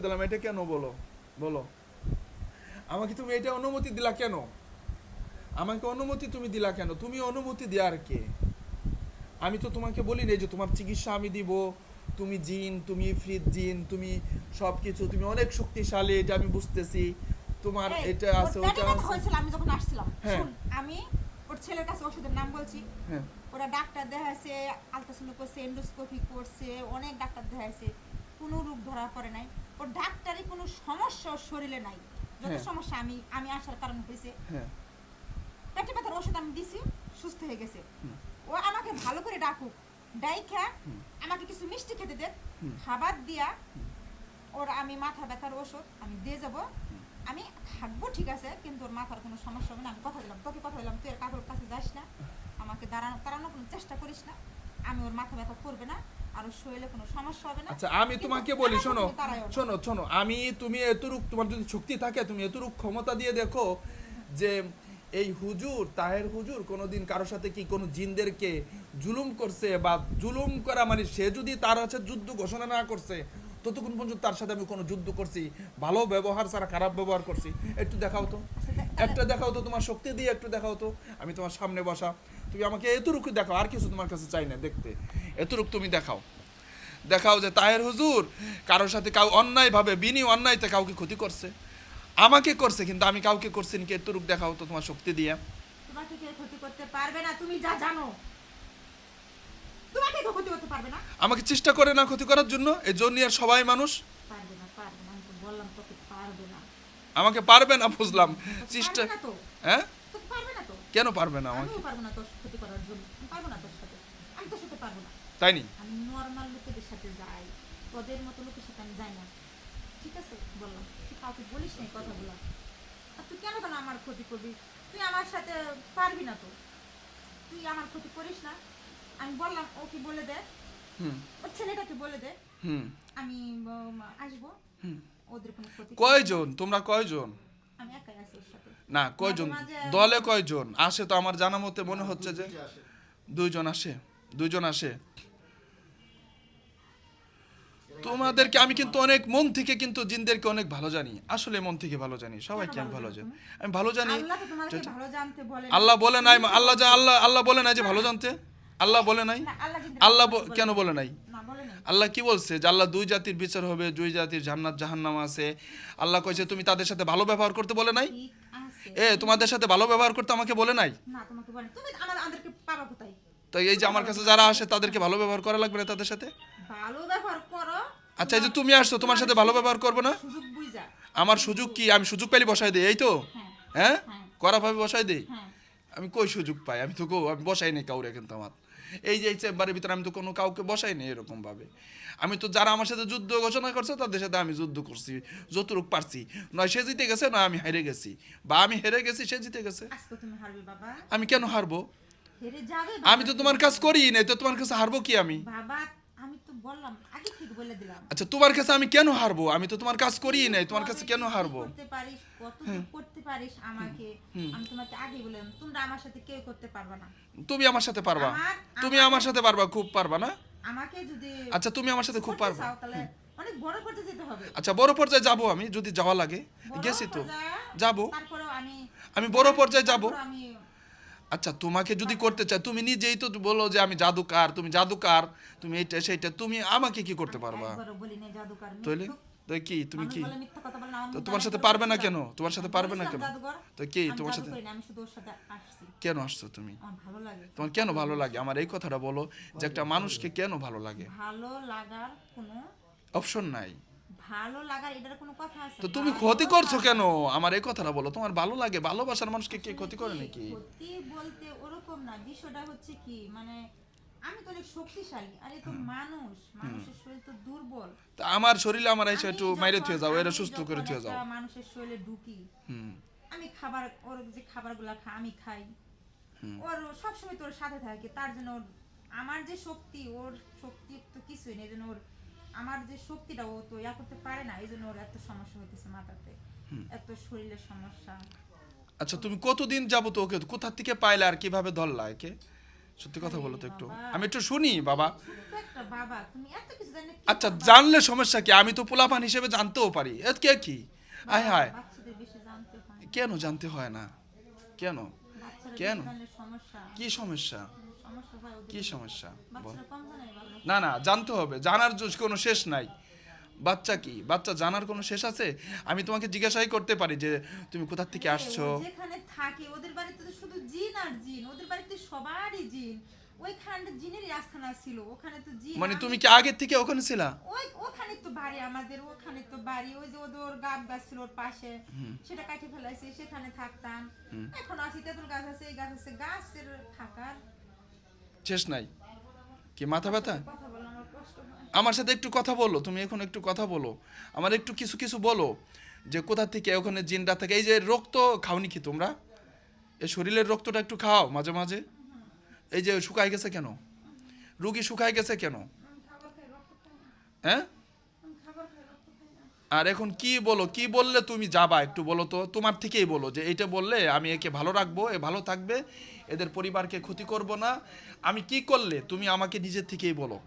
দিলাম এটা কেন বলো? বলো। আমাকে তুমি এটা অনুমতি দিলা কেন? আমাকে অনুমতি তুমি দিলা কেন? তুমি অনুমতি দেওয়ার কে? আমি তো তোমাকে বলি না যে তোমার চিকিৎসা আমি দিব। তুমি জিন তুমি ফ্রিজ জিন তুমি সব কিছু তুমি অনেক শক্তিশালী এটা আমি বুঝতেছি। তোমার এটা আছে ওটা আছে। আমি যখন আসছিলাম হ্যাঁ। শুন আমি ওর ছেলের কাছে ওষুধের নাম বলছি। হ্যাঁ। ওরা ডাক্তার দেখাইছে আলট্রাসাউন্ড করছে এন্ডোস্কোপি করছে অনেক ডাক্তার দেখাইছে কোনো রোগ ধরা পড়ে নাই। ওর ডাক্তারি কোনো সমস্যা শরীরে নাই। যত হ্যাঁ। সমস্যা আমি আমি আসার কারণ হয়েছে হ্যাঁ। পেটে ব্যথার ওষুধ আমি দিছি সুস্থ হয়ে গেছে। ও আমাকে ভালো করে ডাকুক ডাইখা। আমাকে কিছু মিষ্টি খেতে দেন খাবার দিয়া ওর আমি মাথা ব্যথার ওষুধ আমি দিয়ে যাব। আমি থাকব ঠিক আছে কিন্তু ওর মাথার কোনো সমস্যা হবে না। আমি কথা দিলাম তোকে কথা দিলাম তুই কাকুর কাছে যাস না। আমাকে দাঁড়ানো তাড়ানোর কোনো চেষ্টা করিস না। আমি ওর মাথা ব্যথা করবে না। আর শরীরে কোনো সমস্যা হবে না? আচ্ছা আমি তোমাকে বলি শোনো। শোনো শোনো আমি তুমি এতটুক তোমার যদি শক্তি থাকে তুমি এতটুক ক্ষমতা দিয়ে দেখো যে এই হুজুর তাহের হুজুর কোনোদিন কারোর সাথে কি কোনো জিনদেরকে জুলুম করছে বা জুলুম করা মানে সে যদি তার কাছে যুদ্ধ ঘোষণা না করছে ততক্ষণ পর্যন্ত তার সাথে আমি কোনো যুদ্ধ করছি ভালো ব্যবহার ছাড়া খারাপ ব্যবহার করছি। একটু দেখাও তো। আচ্ছা, একটা দেখাও তো তোমার শক্তি দিয়ে একটু দেখাও তো। আমি তোমার সামনে বসা। তুমি আমাকে এতটুকু দেখাও আর কিছু তোমার কাছে চাই না দেখতে। এতটুকু তুমি দেখাও। দেখাও যে তাহের হুজুর কারোর সাথে কাউ অন্যায়ভাবে বিনি অন্যায়তে কাউকে ক্ষতি করছে। আমাকে করছে কিন্তু আমি কাউকে করছি নাকি এতটুকু দেখাও তো তোমার শক্তি দিয়ে? তোমাকে ক্ষতি করতে পারবে না তুমি যা জানো। তোমাকে ক্ষতি করতে পারবে না? আমাকে চেষ্টা করে না ক্ষতি করার জন্য? এই জন্য আর সবাই মানুষ পারবে না পারবে না আমি তো বললাম তোকে পারবে না আমাকে পারবে না বুঝলাম। চেষ্টা তো। হ্যাঁ? পারবে না তো। কেন পারবে না আমাকে? আমিও না তোর ক্ষতি করার জন্য। আমি পারব না তোর সাথে। আমি তোর সাথে পারব না। তাই নি? আমি নর্মাল লোকেদের সাথে যাই। তোদের মতো লোকের সাথে আমি যাই না। ঠিক আছে? বললাম। তুই কাউকে বলিস না কথাগুলো। আর তুই কেন কেন আমার ক্ষতি করবি? তুই আমার সাথে পারবি না তো। তুই আমার ক্ষতি করিস না। আমি বললাম ও কি বলে দে। হুম। ওর ছেলেটাকে বলে দে। হুম। আমি আসব। কয়জন? তোমরা কয়জন? না কয়জন? দলে কয়জন? আসে তো আমার জানা মতে মনে হচ্ছে যে দুইজন আসে। দুইজন আসে। তোমাদেরকে আমি কিন্তু অনেক মন থেকে কিন্তু জিনদেরকে অনেক ভালো জানি। আসলে মন থেকে ভালো জানি। সবাইকে আমি ভালো জানি? আমি ভালো জানি। আল্লাহ বলে নাই আল্লাহ আল্লাহ আল্লাহ বলে নাই যে ভালো জানতে? আল্লাহ বলে নাই? আল্লাহ কেন বলে নাই? আল্লাহ কি বলছে যে আল্লাহ দুই জাতির বিচার হবে দুই জাতির জান্নাত জাহান্নাম আছে। আল্লাহ কইছে তুমি তাদের সাথে ভালো ব্যবহার করতে বলে নাই? এ তোমাদের সাথে ভালো ব্যবহার করতে আমাকে বলে নাই? তো এই যে আমার কাছে যারা আসে তাদেরকে ভালো ব্যবহার করা লাগবে না তাদের সাথে? ভালো ব্যবহার করো। আচ্ছা এই যে তুমি আসছো তোমার সাথে ভালো ব্যবহার করব না? আমার সুযোগ কি? আমি সুযোগ পেলে বসাই দিই এই তো? হ্যাঁ। হ্যাঁ। করাভাবে বসাই দিই? আমি কই সুযোগ পাই? আমি তো কো- আমি বসাই নেই কাউরে কিন্তু আমার এই যে এই চেম্বারের ভিতরে আমি তো কোনো কাউকে বসাই নেই এরকম ভাবে আমি তো যারা আমার সাথে যুদ্ধ ঘোষণা করছে তাদের সাথে আমি যুদ্ধ করছি যতটুক পারছি। নয় সে জিতে গেছে নয় আমি হেরে গেছি। বা আমি হেরে গেছি সে জিতে গেছে। আমি কেন হারবো? আমি তো তোমার কাজ করি নাই তো তোমার কাছে হারবো কি আমি? বাবা আচ্ছা তোমার কাছে আমি কেন হারবো? আমি তো তোমার কাজ করি নাই তোমার কাছে কেন হারবো? করতে পারিস কত করতে পারিস আমাকে আমি তোমাকে আগে বললাম তোমরা আমার সাথে কেউ করতে পারবে না। তুমি আমার সাথে পারবা? তুমি আমার সাথে পারবা খুব পারবা না? আমাকে যদি আচ্ছা তুমি আমার সাথে খুব পারবা। অনেক বড় করতে যেতে হবে। আচ্ছা বড় পর্যায়ে যাব আমি যদি যাওয়া লাগে। গেছি তো। পর্যায়ে যাব। আমি আমি বড় পর্যায়ে যাব। আমি আচ্ছা তোমাকে যদি করতে চাই তুমি নিজেই তো বলো যে আমি জাদুকার তুমি জাদুকার তুমি এইটা সেইটা তুমি আমাকে কি করতে পারবা? তাইলে? তো কি? তুমি কি? তো তোমার সাথে পারবে না কেন? তোমার সাথে পারবে না কেন? তো কি? তোমার সাথে কেন আসছো তুমি? তোমার কেন ভালো লাগে? আমার এই কথাটা বলো যে একটা মানুষকে কেন ভালো লাগে? ভালো লাগার কোনো অপশন নাই। ভালো লাগার এটার কোনো কথা আছে তো তুমি ক্ষতি করছ কেন? আমার এই কথাটা বলো। তোমার ভালো লাগে ভালোবাসার মানুষকে কে ক্ষতি করে নাকি? ক্ষতি বলতে ওরকম না বিষয়টা হচ্ছে কি মানে আমি তো অনেক শক্তিশালী আর এ তো মানুষ মানুষের শরীর তো দুর্বল। তা আমার শরীরে আমার এসে একটু মাইরে থুয়ে যাও এরা সুস্থ করে থুয়ে যাও। মানুষের শরীরে ঢুকি আমি খাবার ওর যে খাবারগুলো খা আমি খাই। ওর সবসময় তোর সাথে থাকে তার জন্য ওর আমার যে শক্তি ওর শক্তি তো কিছুই নেই জন্য ওর আমার যে শক্তিটা ও তো ইয়া করতে পারে না এই জন্য ওর এত সমস্যা হইতেছে মাথাতে। এত শরীরের সমস্যা। আচ্ছা তুমি কতদিন যাব তো ওকে কোথা থেকে পাইলে আর কীভাবে ধরলা একে? সত্যি কথা বলো তো একটু। আমি একটু শুনি বাবা। আচ্ছা জানলে সমস্যা কি? আমি তো পোলাপান হিসেবে জানতেও পারি। কে কি? আয় হায়। কেন জানতে হয় না? কেন? কেন? কি সমস্যা? সমস্যা কি সমস্যা? বল। না না জানতে হবে। জানার কোনো শেষ নাই। বাচ্চা কি? বাচ্চা জানার কোনো শেষ আছে? আমি তোমাকে জিজ্ঞাসাই করতে পারি যে তুমি কোথা থেকে আসছো? যেখানে থাকে ওদের বাড়িতে তো শুধু জিন আর জিন। ওদের বাড়িতে সবারই জিন। ওইখানটা আস্থানা ছিল। ওখানে তো জিন মানে তুমি কি আগের থেকে ওখানে ছিলা? ওই ওখানে তো বাড়ি আমাদের ওখানে তো বাড়ি। ওই যে ওদের গাব গাছ ছিল ওর পাশে। সেটা কাটি ফেলাইছে সেখানে থাকতাম। এখন আসি তেঁতুল গাছ আছে এই গাছ আছে গাছের থাকার শেষ নাই। কি মাথা ব্যথা? আমার সাথে একটু কথা বলো, তুমি এখন একটু কথা বলো। আমার একটু কিছু কিছু বলো, যে কোথা থেকে, ওখানে জিনটা থাকে, এই যে রক্ত খাওনি কি তোমরা? এই শরীরের রক্তটা একটু খাও মাঝে মাঝে। এই যে শুকায় গেছে কেন? রুগী শুকায় গেছে কেন? হ্যাঁ আমি খাবার খাই রক্ত খাই না আর এখন কি বলো, কি বললে তুমি যাবা? একটু বলো তো, তোমার থেকেই বলো যে এটা বললে আমি একে ভালো রাখব, এ ভালো থাকবে, এদের পরিবারকে ক্ষতি করব না। আমি কি করলে? তুমি আমাকে নিজের থেকেই বলো।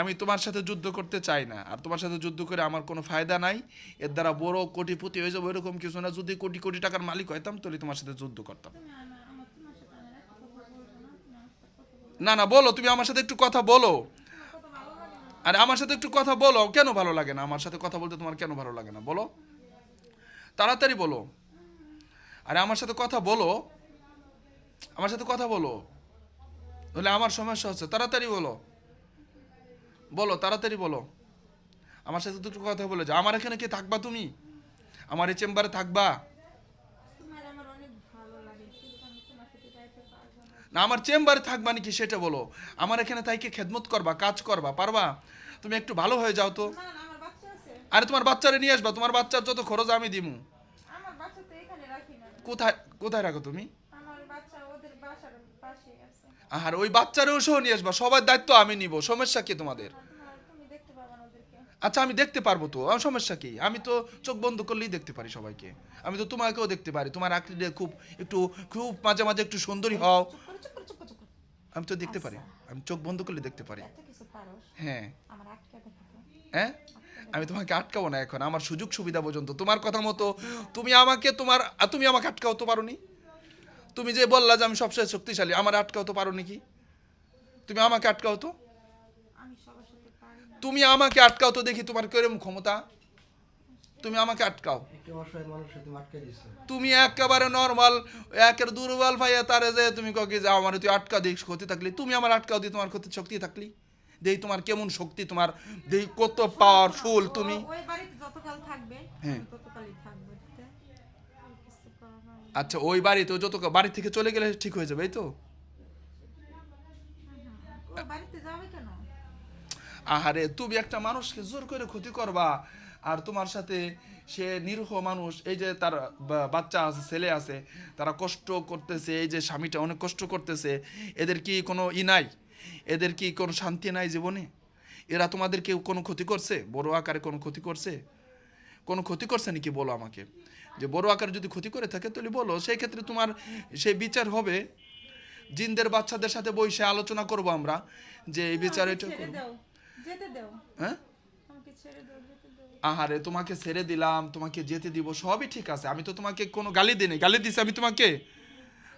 আমি তোমার সাথে যুদ্ধ করতে চাই না, আর তোমার সাথে যুদ্ধ করে আমার কোনো ফায়দা নাই। এর দ্বারা বড় কোটিপতি হয়ে যাব, এরকম কিছু না। যদি কোটি কোটি টাকার মালিক হইতাম, তাহলে তোমার সাথে যুদ্ধ করতাম। না না, বলো, তুমি আমার সাথে একটু কথা বলো। আর আমার সাথে একটু কথা বলো, কেন ভালো লাগে না? আমার সাথে কথা বলতে তোমার কেন ভালো লাগে না? বলো। তাড়াতাড়ি বলো। আর আমার সাথে কথা বলো। আমার সাথে কথা বলো। বলে আমার সমস্যা হচ্ছে। তাড়াতাড়ি বলো। বলো, তাড়াতাড়ি বলো। আমার সাথে দুটো কথা বলে যাও। আমার এখানে কি থাকবা তুমি? আমার এই চেম্বারে থাকবা তোমার আমার অনেক ভালো লাগে কিন্তু আমি তোমার সাথে যাইতে পারব না আমার চেম্বারে থাকবা নাকি সেটা বলো। আমার এখানে তাইকে খেদমত করবা কাজ করবা পারবা? তুমি একটু ভালো হয়ে যাও তো। আরে তোমার বাচ্চারে নিয়ে আসবা তোমার বাচ্চার যত খরচ আমি দিমু। কোথায় কোথায় রাখো তুমি? আর ওই বাচ্চারেও সহ নিয়ে আসবা সবার দায়িত্ব আমি নিব সমস্যা কি তোমাদের আর তোমার তুমি দেখতে পাবা না ওদেরকে আচ্ছা আমি দেখতে পারব তো আমার সমস্যা কি? আমি তো চোখ বন্ধ করলেই দেখতে পারি সবাইকে। আমি তো তোমাকেও দেখতে পারি তোমার আকৃতি খুব একটু খুব মাঝে মাঝে একটু সুন্দরী হও। আমি তো দেখতে পারি আমি চোখ বন্ধ করলে দেখতে পারি। হ্যাঁ। হ্যাঁ? আমি তোমাকে আটকাবো না এখন আমার সুযোগ সুবিধা পর্যন্ত। তোমার কথা মতো তুমি আমাকে তোমার তুমি আমাকে আটকাও তো পারো তুমি যে বললা যে আমি সবচেয়ে শক্তিশালী আমার আটকাও তো পারো কি? তুমি আমাকে আটকাও তো আমি সবার সাথে পারি না তুমি আমাকে আটকাও তো দেখি তোমার কেরম ক্ষমতা। তুমি আমাকে আটকাও। তুমি আটকে একেবারে নর্মাল একের দুর্বল ভাইয়া তারে যে তুমি ককি যে আমার তুই আটকা দিস ক্ষতি থাকলি। তুমি আমার আটকাও দিই তোমার ক্ষতি শক্তি থাকলি। দেই তোমার কেমন শক্তি তোমার দেই কত পাওয়ারফুল তুমি। ও- ওই বাড়িতে যতকাল থাকবে হ্যাঁ। আচ্ছা ওই বাড়িতে যত বাড়ি থেকে চলে গেলে ঠিক হয়ে যাবে এই তো? বাড়িতে যাবে কেন? আহারে তুমি একটা মানুষকে জোর করে ক্ষতি করবা আর তোমার সাথে সে নিরীহ মানুষ এই যে তার বাচ্চা আছে ছেলে আছে তারা কষ্ট করতেছে এই যে স্বামীটা অনেক কষ্ট করতেছে এদের কি কোনো ই নাই? এদের কি কোনো শান্তি নাই জীবনে? এরা তোমাদেরকে কোনো ক্ষতি করছে? বড় আকারে কোনো ক্ষতি করছে? কোনো ক্ষতি করছে নাকি বলো আমাকে? যে বড় আকারে যদি ক্ষতি করে থাকে তাহলে বলো সেই ক্ষেত্রে তোমার সেই বিচার হবে। জিনদের বাচ্চাদের সাথে বসে আলোচনা করব আমরা যে এই বিচার আমাকে এটা করব। হ্যাঁ? আমাকে ছেড়ে দাও যেতে দাও। আহারে তোমাকে ছেড়ে দিলাম তোমাকে যেতে দিব সবই ঠিক আছে। আমি তো তোমাকে কোনো গালি দিই নাই। গালি দিছি আমি তোমাকে।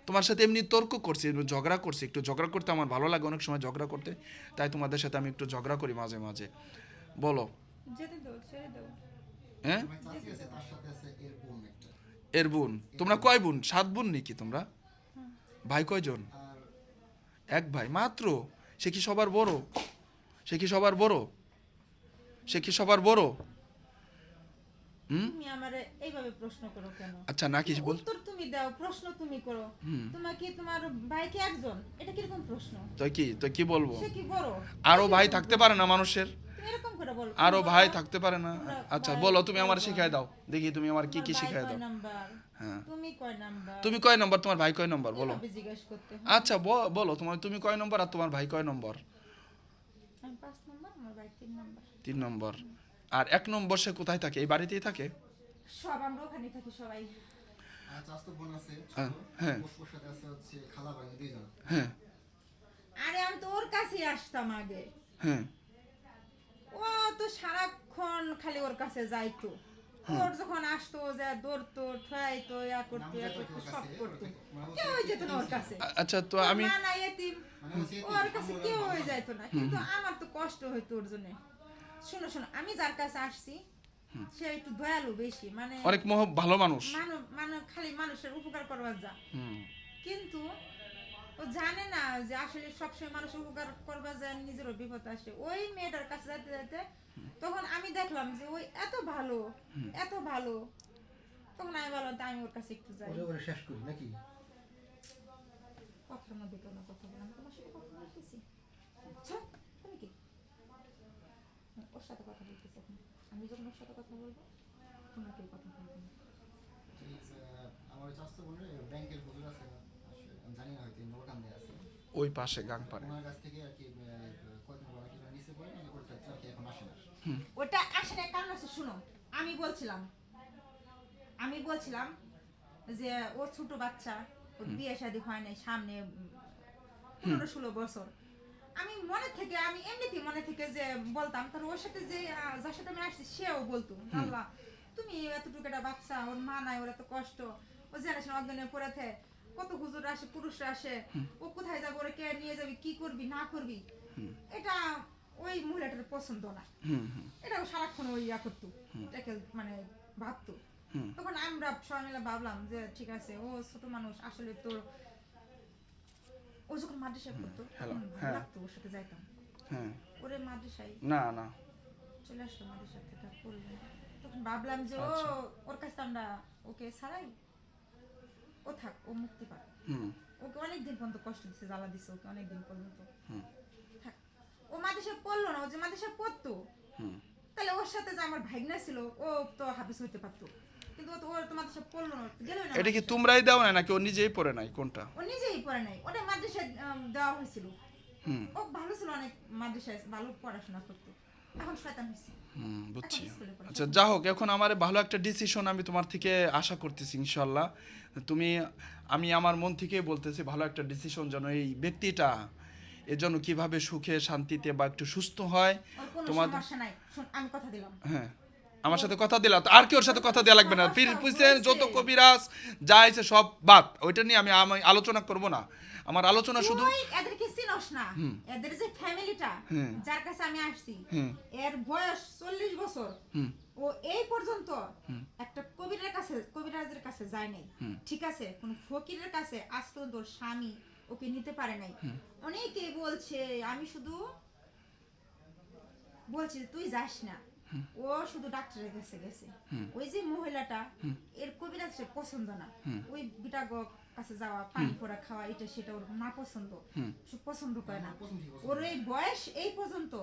তোমার সাথে এমনি তর্ক করছি ঝগড়া করছি। একটু ঝগড়া করতে আমার ভালো লাগে অনেক সময় ঝগড়া করতে। তাই তোমাদের সাথে আমি একটু ঝগড়া করি মাঝে মাঝে। বলো। যেতে দাও ছেড়ে দাও। হ্যাঁ? আমার চাচি আছে তার সাথে আছে এর বোন একটা। এর বোন। তোমরা কয় বোন? সাত বোন নাকি তোমরা? ভাই কয়জন? এক ভাই। মাত্র? সে কি সবার বড়? সে কি সবার বড়? সে কি সবার বড়? হুম? তুমি আমারে এইভাবে প্রশ্ন করো কেন? আচ্ছা নাকি বল। উত্তর তুমি দাও প্রশ্ন তুমি করো। তোমার কি তোমার ভাই কি একজন? এটা কীরকম প্রশ্ন? তো কি তো কি বলব? সে কি বড়? আরও ভাই থাকতে পারে না মানুষের? তুমি এরকম করে বলো। আরও ভাই থাকতে পারে না? আচ্ছা বলো তুমি আমার শিখাই দাও। দেখি তুমি আমার কি কি শিখাই দাও। হ্যাঁ। তুমি কয় নাম্বার? তুমি কয় নম্বর? তোমার ভাই কয় নম্বর? বলো। আচ্ছা বলো তোমার তুমি কয় নম্বর আর তোমার ভাই কয় নম্বর আমি পাঁচ নাম্বার আমার ভাই তিন নম্বর। আর এক নম্বর সে কোথায় থাকে? এই বাড়িতেই থাকে? সব আমরা ওখানে থাকি সবাই। হ্যাঁ, হ্যাঁ। হ্যাঁ। আরে আমি তো ওর আসতাম আগে। হ্যাঁ। ও তো সারাক্ষণ খালি ওর কাছে যাইতো। ওর যখন আসতো যা দৌড়তো ঠয়াইতো ইয়া করতো ইয়া করতো সব করতো। কেউ যেত না ওর কাছে। আচ্ছা তো আমি এতিম মানে ওর কাছে কেউ হয়ে যাইতো না। কিন্তু আমার কষ্ট হইতো ওর জন্য। শোনো শোনো আমি যার কাছে আসছি সে একটু দয়ালু বেশি মানে অনেক মোহ ভালো মানুষ। মানব মানে খালি মানুষের উপকার করবার যা। কিন্তু ও জানে না যে আসলে সবসময় মানুষ উপকার করবার যায় নিজেরও বিপদ আসে। ওই মেয়েটার কাছে যাইতে যাইতে তখন আমি দেখলাম যে ওই এত ভালো এত ভালো। তখন আমি বললাম তা আমি ওর কাছে একটু যাই। ওরে ওরে শেষ করি নাকি? কথা তোমার সাথে কথা বলতেছি আচ্ছা তুমি কি হ্যাঁ, ওর সাথে কথা বলতেছি এখন আমি যখন ওর সাথে কথা বলব? তোমাকে কথা বলব। আমার বোনের ব্যাংকের হুজুর আছে আমি জানি না হয়তো আছে। ওই পাশে গাং পারে ওনার কাছ থেকে আর কি নিচে পড়ে মানে ওটা এখন আসে না। ওটা আসলে কারণ আছে শুনো আমি বলছিলাম আমি বলছিলাম যে ওর ছোট বাচ্চা ওর বিয়ে শাদী হয় নাই সামনে পনেরো ষোলো বছর। আমি মনে থেকে আমি এমনিতেই মনে থেকে যে বলতাম কারণ ওর সাথে যে যার সাথে আমি আসছি সেও বলতো আল্লাহ তুমি এতটুকু একটা বাচ্চা ওর মা নাই ওর এত কষ্ট ও জেনারেশন অজ্ঞানে পড়েছে কত হুজুর আসে পুরুষরা আসে ও কোথায় যাবে ওরা কে নিয়ে যাবি কি করবি না করবি? এটা ওই মহিলাটার পছন্দ না। এটা সারাক্ষণ ওই ইয়া করতো এটাকে মানে ভাবতো। তখন আমরা সবাই মিলে ভাবলাম যে ঠিক আছে ও ছোট মানুষ আসলে তোর ও যখন মাদ্রাসায় পড়তো ভালো হ্যাঁ। লাগতো ওর সাথে যাইতাম। হ্যাঁ। ওরে মাদ্রাসায়? না না। চলে আসলো মাদ্রাসা থেকে পড়ল তখন ভাবলাম যে ও আচ্ছা। ওর কাছে আমরা ওকে ছাড়াই ও থাক ও মুক্তি পাক। ওকে অনেকদিন পর্যন্ত কষ্ট দিচ্ছে জ্বালা দিচ্ছে ওকে অনেকদিন পর্যন্ত। থাক। ও মাদ্রাসায় পড়ল না ও যে মাদ্রাসায় পড়তো তাহলে ওর সাথে যে আমার ভাগনা ছিল ও তো হাফিজ হইতে পারতো। কিন্তু ও তো ওর পড়ল না গেলই না এটা কি তোমরাই দাও না নাকি ও নিজেই পড়ে নাই? কোনটা? ও নিজেই পড়ে নাই ওটা মাদ্রাসায় দেওয়া হয়েছিল। হুম। ও ভালো ছিল অনেক মাদ্রাসায় ভালো পড়াশোনা করতো। এখন শয়তান হয়েছে। হুম বুঝছি। আচ্ছা যা হোক এখন আমার ভালো একটা ডিসিশন আমি তোমার থেকে আশা করতেছি ইনশাল্লাহ তুমি আমি আমার মন থেকেই বলতেছি ভালো একটা ডিসিশন যেন এই ব্যক্তিটা এর জন্য কীভাবে সুখে শান্তিতে বা একটু সুস্থ হয়। তোমার সমস্যা নাই। আমি কথা দিলাম। হ্যাঁ। আমার সাথে কথা দিলা আর কি ওর সাথে কথা দেওয়া লাগবে না। পীর পুষেন যত কবিরাজ যা আছে সব বাদ। ওইটা নিয়ে আমি আমি আলোচনা করব না। আমার আলোচনা শুধু এদেরকে চিনস না? এদের যে ফ্যামিলিটা যার কাছে আমি আসছি এর বয়স চল্লিশ বছর। ও এই পর্যন্ত একটা কবিরের কাছে কবিরাজের কাছে যায় নাই। ঠিক আছে? কোন ফকিরের কাছে আজ পর্যন্ত স্বামী ওকে নিতে পারে নাই। অনেকে বলছে আমি শুধু বলছি তুই যাস না। ও শুধু ডাক্তারের কাছে গেছে। ওই যে মহিলাটা এর কবিরাজ সে পছন্দ না। ওই বিটা কাছে যাওয়া পানি পড়া খাওয়া এটা সেটা ওর না পছন্দ। সে পছন্দ করে না। ওর এই বয়স এই পর্যন্ত।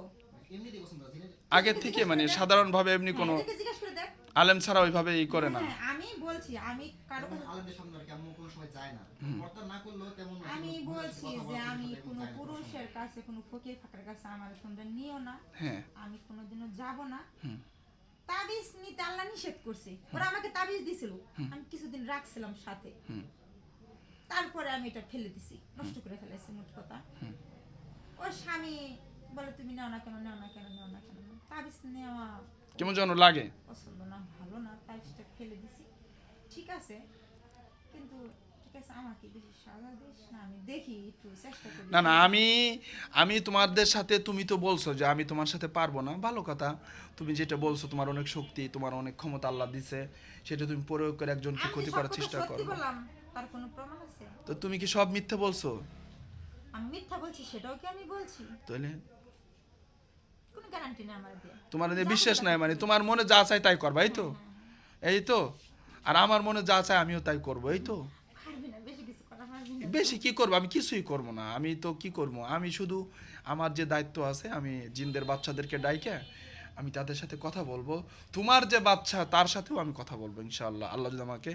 আগে থেকে মানে সাধারণভাবে এমনি কোনো হ্যাঁ, এদেরকে জিজ্ঞেস করে দেখ। আলেম ছাড়া ওইভাবে ই করে না। হ্যাঁ, আমি বলছি আমি কারও আলেমদের সামনে আর কি আম্মু কোনো সময় যায় না। কর্তা না করলেও তেমন আমি বলছি যে আমি কোনো কোনো পুরুষের কাছে কোনো ফকির ফাঁকার কাছে আমার তোমরা নিও না। হ্যাঁ। আমি কোনোদিনও যাব না। তাবিজ নিতে আল্লাহ নিষেধ করছে। ওরা আমাকে তাবিজ দিছিল। আমি কিছুদিন রাখছিলাম সাথে। তারপরে আমি এটা ফেলে দিছি। নষ্ট করে ফেলেছি মোট কথা। ওর স্বামী বলে তুমি নেও না কেন নেও না কেন নেও না কেন? তাবিজ নেওয়া কেমন যেন লাগে। পছন্দ না ভালো না তাবিজটা ফেলে দিছি। ঠিক আছে কিন্তু না আমি দেখি একটু চেষ্টা করি। না না আমি আমি তোমাদের সাথে তুমি তো বলছো যে আমি তোমার সাথে পারব না। ভালো কথা তুমি যেটা বলছো তোমার অনেক শক্তি তোমার অনেক ক্ষমতা আল্লাহ দিছে সেটা তুমি প্রয়োগ করে একজনকে ক্ষতি করার চেষ্টা করো। তার কোনো প্রমাণ আছে? তো তুমি কি সব মিথ্যে বলছো? আমি মিথ্যা বলছি সেটাও কি আমি বলছি? তাহলে কোনো গ্যারান্টি নেই আমার দিয়ে তোমার যে বিশ্বাস নাই মানে তোমার মনে যা চাই তাই করবা এই তো। এই তো। আর আমার মনে যা চাই আমিও তাই করব এই তো। বেশি কি করব? আমি কিছুই করব না। আমি তো কি করব? আমি শুধু আমার যে দায়িত্ব আছে আমি জিনদের বাচ্চাদেরকে ডাইকে আমি তাদের সাথে কথা বলব। তোমার যে বাচ্চা তার সাথেও আমি কথা বলব ইনশাআল্লাহ। আল্লাহ যদি আমাকে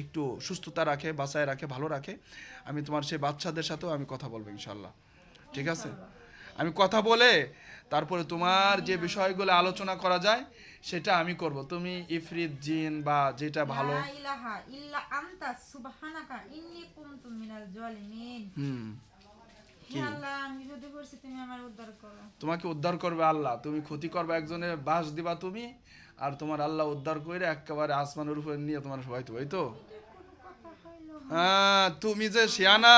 একটু সুস্থতা রাখে বাঁচায় রাখে ভালো রাখে আমি তোমার সেই বাচ্চাদের সাথেও আমি কথা বলব ইনশাআল্লাহ। ঠিক আছে? আমি কথা বলে তারপরে তোমার যে বিষয়গুলো আলোচনা করা যায় সেটা আমি করব। তুমি ইফরিত জিন বা যেটা ভালো। তোমাকে উদ্ধার করবে আল্লাহ। তুমি ক্ষতি করবে একজনের বাস দিবা তুমি আর তোমার আল্লাহ উদ্ধার করে একেবারে আসমানের উপরে নিয়ে তোমার হয়তো কোনো কথা হ্যাঁ তুমি যে শিয়ানা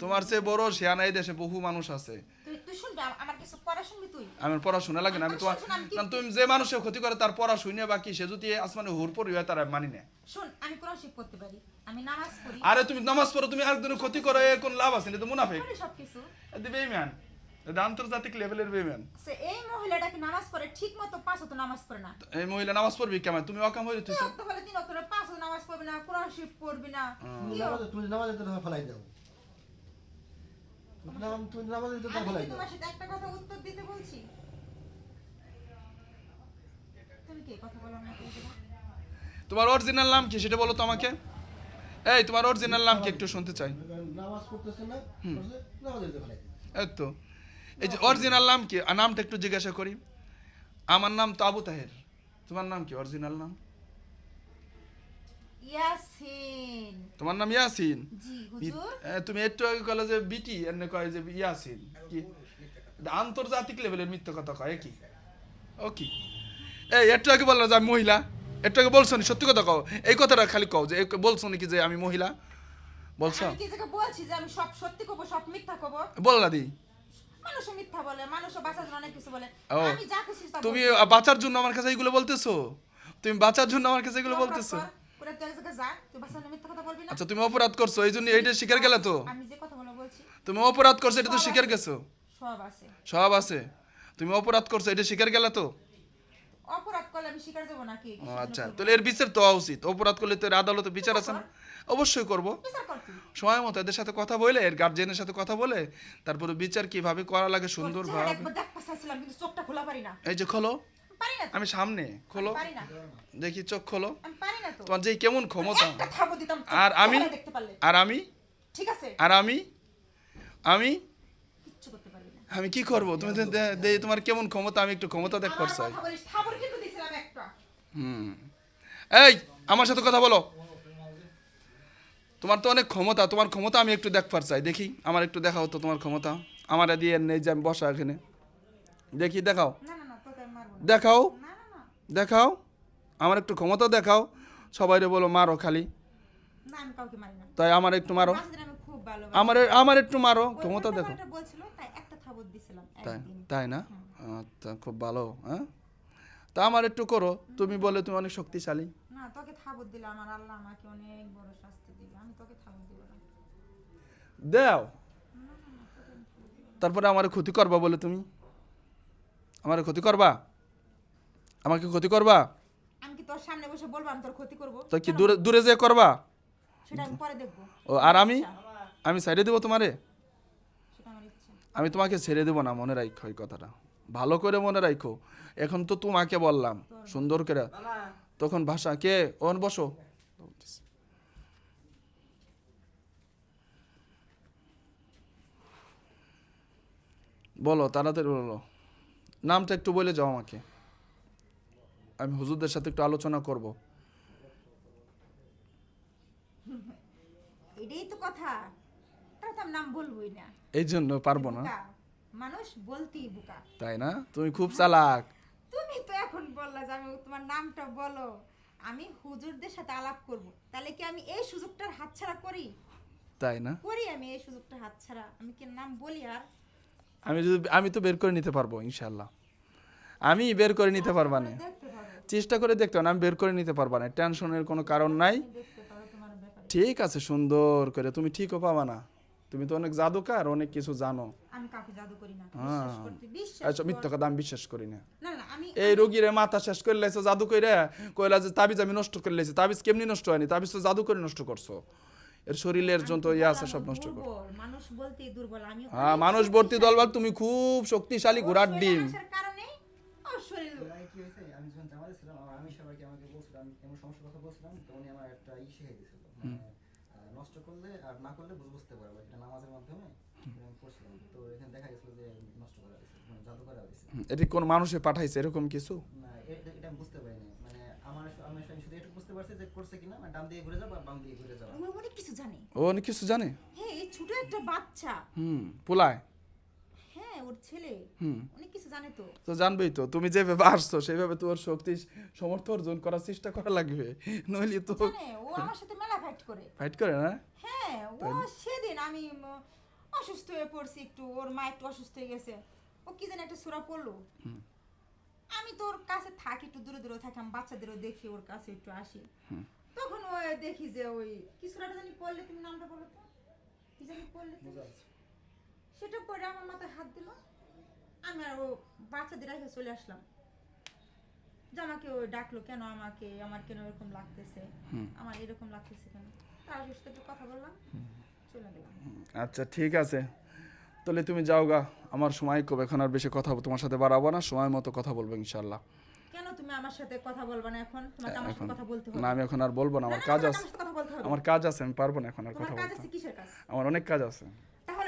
তোমার চেয়ে বড় শিয়ানা এই দেশে বহু মানুষ আছে তুই তুই শুনবি আম- আমার কিছু পড়া তুই? আমার পড়াশোনা লাগে না আমি তোমার কারণ তুমি যে মানুষের ক্ষতি করে তার পড়াশুনে বা কি সে যদি আসমানে হুর পড়ি হয় তার মানি না। শুন আমি কোরআন শিখ করতে পারি আমি নামাজ পড়ি। আরে তুমি নামাজ পড়ো তুমি একজনের ক্ষতি করো এর কোন লাভ আছে? না তো মুনাফিক। সবকিছু। আন্তর্জাতিক লেভেলের বেইমান এই মহিলাটা কি নামাজ পড়ে? ঠিক মতো পাঁচ ওয়াক্ত নামাজ পড়ে না। এই মহিলা নামাজ পড়বি কেমন? তুমি অকাম হইলে তুই তিন ওয়াক্ত হলে তিন ওয়াক্ত পাঁচ ওয়াক্ত নামাজ পড়বি না কোরআন শিখ পড়বি না। তুমি নামাজে তুমি নামাজে তো ফেলাই দাও। তুমি নামাজ নামাজে তো তোমার সাথে একটা কথা উত্তর দিতে বলছি? তুমি কি? কথা বলার এটা? তোমার অরিজিনাল নাম কি সেটা বলো তো আমাকে। এই তোমার অরিজিনাল নাম কি একটু শুনতে চাই। নামাজ পড়তেছে না পড়ছে, নামাজে তো ফেলাই দাও এই তো। এই যে অরিজিনাল নাম কি? আর নামটা একটু জিজ্ঞাসা করি। আমার নাম তো আবু তাহের। তোমার নাম কি? অরিজিনাল নাম? ইয়াসিন। তোমার নাম ইয়াসিন? জি হুজুর। তুমি একটু আগে কলে যে বিটি এনে কয় যে ইয়াসিন। কি? আন্তর্জাতিক লেভেলের মিথ্যা কথা কয় কি? ও কি? এই একটু আগে বলল যে আমি মহিলা। একটু আগে বলছো নি সত্যি কথা কও। এই কথাটা খালি কও যে বলছো নাকি যে আমি মহিলা? বলছো? আমি কি জায়গা বলছি যে আমি সব সত্যি কব সব মিথ্যা কব? বললা দি। মানুষ মিথ্যা বলে মানুষ বাঁচার জন্য অনেক কিছু বলে। আমি যা খুশি তুমি। বাঁচার জন্য আমার কাছে এগুলো বলতেছো? তুমি বাঁচার জন্য আমার কাছে এগুলো বলতেছো? অপরাধ কর, এক জায়গায় যা তুই বাঁচার মিথ্যা কথা বলবি না? আচ্ছা তুমি অপরাধ করছ এই জন্য এইটা শিকার গেলে তো? আমি যে কথাগুলো বলছি। তুমি অপরাধ করছ এটা তো শিকার গেছো? সব আছে। সব আছে। তুমি অপরাধ করছ এটা শিকার গেলে তো? অপরাধ করলে আমি স্বীকার যাব নাকি? আচ্ছা তাহলে এর বিচার তো উচিত। অপরাধ করলে তো এর আদালতে বিচার আছে না। অবশ্যই করব। সময় মতো এদের সাথে কথা বলে এর গার্জেনের সাথে কথা বলে তারপরে বিচার কীভাবে করা লাগে সুন্দর ভাবে। এই যে খোলো। পারি না আমি সামনে খোলো। পারি না। দেখি চোখ খোলো। আমি পারি না তো। তোমার যে কেমন ক্ষমতা। একটা থাবো দিতাম আর আমি দেখতে পারলে। আর আমি? ঠিক আছে। আর আমি? আমি? কিচ্ছু করতে পারবি না। আমি কি করব? তুমি তোমার কেমন ক্ষমতা আমি একটু ক্ষমতা থাবর কিন্তু দিছিলাম একটা। হুম। এই আমার সাথে কথা বলো। তোমার তো অনেক ক্ষমতা তোমার ক্ষমতা আমি একটু দেখবার চাই দেখি আমার একটু দেখাও তো তোমার ক্ষমতা। আমার দিয়ে নেই যে আমি বসা এখানে। দেখি দেখাও। দেখাও। দেখাও। আমার একটু ক্ষমতা দেখাও। সবাইরে বলো মারো খালি। না আমি কাউকে মারি না। তাই আমার একটু মারো। আমার আমার একটু মারো। ক্ষমতা দেখো তাই তাই না? আচ্ছা খুব ভালো হ্যাঁ? তা আমার একটু করো। তুমি বলে তুমি অনেক শক্তিশালী। না তোকে থাবর দিলে আমার আল্লাহ আমাকে অনেক বড় শাস্তি দিবে আমি তোকে থাবর দিব না। দাও। তারপরে আমার ক্ষতি করবা বলে তুমি? আমার ক্ষতি করবা? আমাকে ক্ষতি করবা? আমি কি তোর সামনে বসে বলব আমি তোর ক্ষতি করব? তো কি দূরে দূরে যে করবা? সেটা আমি পরে দেখব। ও আর আমি? আমি ছেড়ে দেবো তোমারে? সেটা আমার ইচ্ছা। আমি তোমাকে ছেড়ে দেবো না মনে রাখো এই কথাটা। ভালো করে মনে রাখো এখন তো তোমাকে বললাম সুন্দর করে। তখন ভাষা কে? ওন বসো। বলো তাড়াতাড়ি বলো। নামটা একটু বলে যাও আমাকে। আমি হুজুরদের সাথে একটু আলোচনা করব। এটাই তো কথা। তাহলে তো নাম বলবোই না। এই জন্য পারব না। মানুষ বলতেই বোকা। তাই না? তুমি খুব চালাক। তুমি তো এখন বললা যে আমি তোমার নামটা বলো। আমি হুজুরদের সাথে আলাপ করব। তাহলে কি আমি এই সুযোগটার হাতছাড়া করি? তাই না? করি আমি এই সুযোগটা হাতছাড়া। আমি কি নাম বলি আর? আমি যদি আমি তো বের করে নিতে পারব ইনশাল্লাহ আমি বের করে নিতে পারবা না। চেষ্টা করে দেখতে আমি বের করে নিতে পারবা না। টেনশনের কোনো কারণ নাই। ঠিক আছে সুন্দর করে। তুমি ঠিকও পাবা না। তুমি তো অনেক জাদুকার অনেক কিছু জানো। হ্যাঁ। আচ্ছা। মিথ্যা কথা আমি বিশ্বাস করি না। এই রোগীর মাথা শেষ করে লাইছো জাদু করে কইলা যে তাবিজ আমি নষ্ট করে লাইছি। তাবিজ কেমনি নষ্ট হয়নি? তাবিজ তো জাদু করে নষ্ট করছ। এর শরীরের যত ইয়ে আছে সব নষ্ট করো। মানুষ বলতেই দুর্বল আমি হ্যাঁ মানুষ ভর্তি দলবাল তুমি খুব শক্তিশালী ঘোড়ার ডিম। কি হয়েছে আমি যখন জামাতে ছিলাম আমি সবাইকে আমাকে বলছিলাম এমন সমস্যার কথা বলছিলাম তো উনি আমার একটা ই শিখে দিয়েছিল। মানে নষ্ট করলে আর না করলে বুঝতে পারবে এটা নামাজের মাধ্যমে এটা তো এখানে দেখা গেছিল যে নষ্ট করা হয়েছে মানে জাদু করা হয়েছে। হুম, কোন মানুষে পাঠাইছে এরকম কিছু? না এটা এটা বুঝতে পারিনি। মানে আমার আমি শুধু বুঝতে পারছি যে করছে কিনা মানে ডান দিয়ে ঘুরে যাও বা বাম দিয়ে ঘুরে যাও। ও অনেক কিছু জানে। ও অনেক কিছু জানে? হ্যাঁ এই ছোট একটা বাচ্চা। হুম পোলায়? ওর ছেলে। অনেক কিছু জানে তো। তো জানবেই তো তুমি যেভাবে আসছো সেইভাবে শক্তি সমর্থ অর্জন করার চেষ্টা করা লাগবে। নইলে তো জানে ও আমার সাথে মেলা ফাইট করে। ফাইট করে না? হ্যাঁ ও সেদিন আমি অসুস্থ হয়ে পড়ছি একটু ওর মা একটু অসুস্থ হয়ে গেছে। ও কি জানি একটা সুরা পড়ল। আমি তো ওর কাছে থাকি একটু দূরে দূরে থাকি আমি বাচ্চাদেরও দেখি ওর কাছে একটু আসি। তখন ও দেখি যে ওই কি সুরাটা জানি পড়লে তুমি নামটা বলো তো? কি জানি পড়লে তুমি? সেটা পরে আমার মাথায় হাত দিল। আমি আর ও বাচ্চাদের রেখে চলে আসলাম। যে আমাকে ও ডাকলো কেন আমাকে? আমার কেন এরকম লাগতেছে? আমার এরকম লাগতেছে কেন? তার সাথে একটু কথা বললাম চলে গেলাম। আচ্ছা ঠিক আছে। তাহলে তুমি যাও গা আমার সময় কবে এখন আর বেশি কথা তোমার সাথে বাড়াবো না সময় মতো কথা বলব ইনশাল্লাহ কেন তুমি আমার সাথে কথা বলবে না এখন? তোমাকে আমার সাথে কথা বলতে হবে না আমি এখন আর বলব না আমার কাজ আছে। আমার কাজ আছে আমি পারব না এখন আর কথা কাজ বলতে। আছে কিসের কাজ? আমার অনেক কাজ আছে।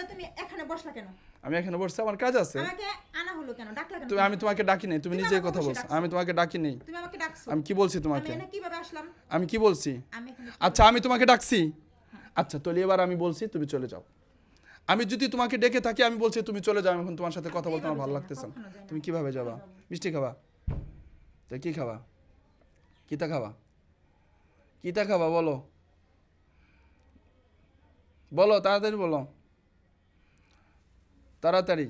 তাহলে তুমি এখানে বসলা কেন? আমি এখানে বসছি আমার কাজ আছে। আমাকে আনা হলো কেন? ডাকলা কেন তুমি আমি তোমাকে ডাকি নাই তুমি নিজেই কথা বলছো আমি তোমাকে ডাকি নেই। তুমি আমাকে ডাকছো। আমি কি বলছি আমি তোমাকে এনে কীভাবে আসলাম? আমি কি বলছি? আমি আচ্ছা আমি তোমাকে ডাকছি? আচ্ছা তাহলে এবার আমি বলছি তুমি চলে যাও। আমি যদি তোমাকে ডেকে থাকি আমি বলছি তুমি চলে যাও এখন তোমার সাথে কথা বলতে আমার ভালো লাগতেছে না। তুমি কীভাবে যাবা? মিষ্টি খাবা? তা কি খাবা? কিতা খাবা? কিতা খাবা বলো? বলো তাড়াতাড়ি বলো। তাড়াতাড়ি।